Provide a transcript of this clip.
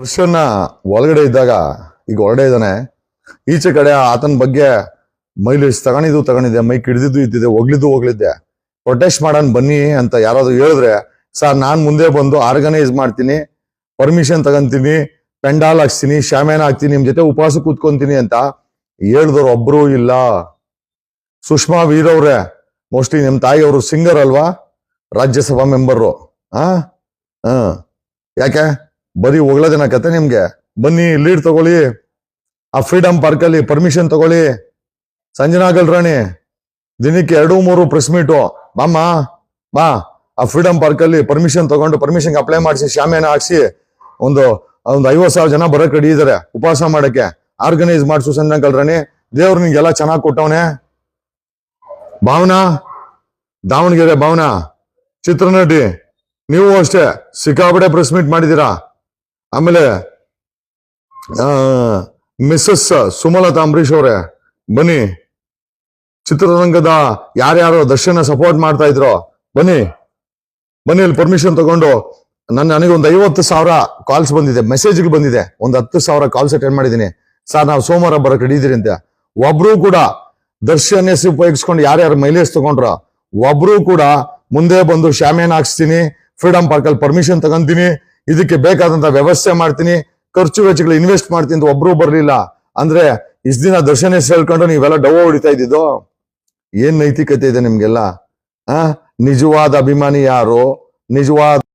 ದರ್ಶನ ಒಳಗಡೆ ಇದ್ದಾಗ, ಈಗ ಹೊರಡೆ ಇದ್ದಾನೆ, ಈಚೆ ಕಡೆ ಆತನ ಬಗ್ಗೆ ಮೈಲೇಜ್ ತಗೊಂಡಿದ್ದು ತಗೊಂಡಿದ್ದೆ ಮೈಕ್ ಹಿಡಿದಿದ್ದು ಇದ್ದಿದೆ, ಹೋಗ್ಲಿದ್ದು ಹೋಗ್ಲಿದ್ದೆ. ಪ್ರೊಟೆಸ್ಟ್ ಮಾಡೋಣ ಬನ್ನಿ ಅಂತ ಯಾರಾದ್ರೂ ಹೇಳಿದ್ರೆ, ಸರ್, ನಾನು ಮುಂದೆ ಬಂದು ಆರ್ಗನೈಸ್ ಮಾಡ್ತೀನಿ ಪರ್ಮಿಷನ್ ತಗೊಂತೀನಿ, ಪೆಂಡಾಲ್ ಹಾಕ್ಸ್ತೀನಿ ಶಾಮ್ಯಾನ ಹಾಕ್ತೀನಿ ನಿಮ್ಮ ಜೊತೆ ಉಪವಾಸ ಕೂತ್ಕೊಂತೀನಿ ಅಂತ ಹೇಳ್ದವ್ರು ಒಬ್ಬರೂ ಇಲ್ಲ. ಸುಷ್ಮಾ ವೀರವ್ರೆ ಮೋಸ್ಟ್ಲಿ ನಿಮ್ಮ ತಾಯಿಯವರು ಸಿಂಗರ್ ಅಲ್ವಾ? ರಾಜ್ಯಸಭಾ ಮೆಂಬರು ಆ? ಯಾಕೆ? ಬರೀ ಹೊಗಳದೇನ ಕತೆ ನಿಮ್ಗೆ? ಬನ್ನಿ ಲೀಡ್ ತಗೊಳ್ಳಿ. ಆ ಫ್ರೀಡಮ್ ಪಾರ್ಕ್ ಅಲ್ಲಿ ಪರ್ಮಿಷನ್ ತಗೊಳ್ಳಿ. ಸಂಜನಾ ಗಲ್ರಾಣಿ ದಿನಕ್ಕೆ ಎರಡು, ಮೂರು ಪ್ರೆಸ್ ಮೀಟು ಮಾಮ ಬಾ. ಆ ಫ್ರೀಡಮ್ ಪಾರ್ಕ್ ಅಲ್ಲಿ ಪರ್ಮಿಷನ್ ತಗೊಂಡು ಪರ್ಮಿಷನ್ ಅಪ್ಲೈ ಮಾಡಿಸಿ ಶಾಮಿಯಾನ ಹಾಕ್ಸಿ, ಒಂದು ಒಂದು ಐವತ್ ಸಾವಿರ ಜನ ಬರಕ್ ರೆಡಿ ಇದಾರೆ. ಉಪವಾಸ ಮಾಡಕ್ಕೆ. ಆರ್ಗನೈಸ್ ಮಾಡ್ಸು ಸಂಜನಾ ಗಲ್ರಾಣಿ ದೇವ್ರು ನಿಂಗೆಲ್ಲ ಚೆನ್ನಾಗಿ ಕೊಟ್ಟವನೆ. ಭಾವನಾ, ದಾವಣಗೆರೆ ಭಾವನಾ, ಚಿತ್ರನಟಿ, ನೀವು ಅಷ್ಟೇ, ಸಿಕ್ಕಾಪಟ್ಟೆ ಪ್ರೆಸ್ ಮೀಟ್ ಮಾಡಿದೀರಾ ಆಮೇಲೆ ಮಿಸ್ಸಸ್ ಸುಮಲತಾ ಅಂಬರೀಶ್ ಅವರೇ, ಬನ್ನಿ. ಚಿತ್ರರಂಗದ ಯಾರ್ಯಾರು ದರ್ಶನ ಸಪೋರ್ಟ್ ಮಾಡ್ತಾ ಇದ್ರು, ಬನ್ನಿ. ಬನ್ನಿ, ಅಲ್ಲಿ ಪರ್ಮಿಷನ್ ತಗೊಂಡು. ನನ್ನ ನನಗೆ ಒಂದು ಐವತ್ತು ಸಾವಿರ ಕಾಲ್ಸ್ ಬಂದಿದೆ ಮೆಸೇಜ್ಗಳು ಬಂದಿದೆ. ಒಂದು ಹತ್ತು ಸಾವಿರ ಕಾಲ್ಸ್ ಅಟೆಂಡ್ ಮಾಡಿದ್ದೀನಿ. ಸರ್, ನಾವು ಸೋಮವಾರ ಬರಕ್ ಹಿಡಿದಿರಿ ಅಂತ. ಒಬ್ರು ಕೂಡ ದರ್ಶನ್ ಎಸ್ ಉಪಯೋಗಿಸ್ಕೊಂಡು ಯಾರ್ಯಾರು ಮೈಲೇಜ್ ತಗೊಂಡ್ರ, ಒಬ್ರು ಕೂಡ ಮುಂದೆ ಬಂದು ಶಾಮಿಯಾನ ಹಾಕ್ಸ್ತೀನಿ ಫ್ರೀಡಮ್ ಪಾರ್ಕಲ್ಲಿ ಪರ್ಮಿಷನ್ ತಗೊಂತೀನಿ. ಇದಕ್ಕೆ ಬೇಕಾದಂತ ವ್ಯವಸ್ಥೆ ಮಾಡ್ತೀನಿ. ಖರ್ಚು ವೆಚ್ಚಗಳು ಇನ್ವೆಸ್ಟ್ ಮಾಡ್ತೀನಿ ಅಂತ ಒಬ್ರು ಬರ್ಲಿಲ್ಲ. ಅಂದ್ರೆ ಇಷ್ಟ ದಿನ ದರ್ಶನ ಹೇಳ್ಕೊಂಡು ನೀವೆಲ್ಲ ಡವ ಹೊಡಿತಾ ಇದ್ದಿದ್ದು? ಏನ್ ನೈತಿಕತೆ ಇದೆ ನಿಮ್ಗೆಲ್ಲ? ಆ? ನಿಜವಾದ ಅಭಿಮಾನಿ ಯಾರು? ನಿಜವಾದ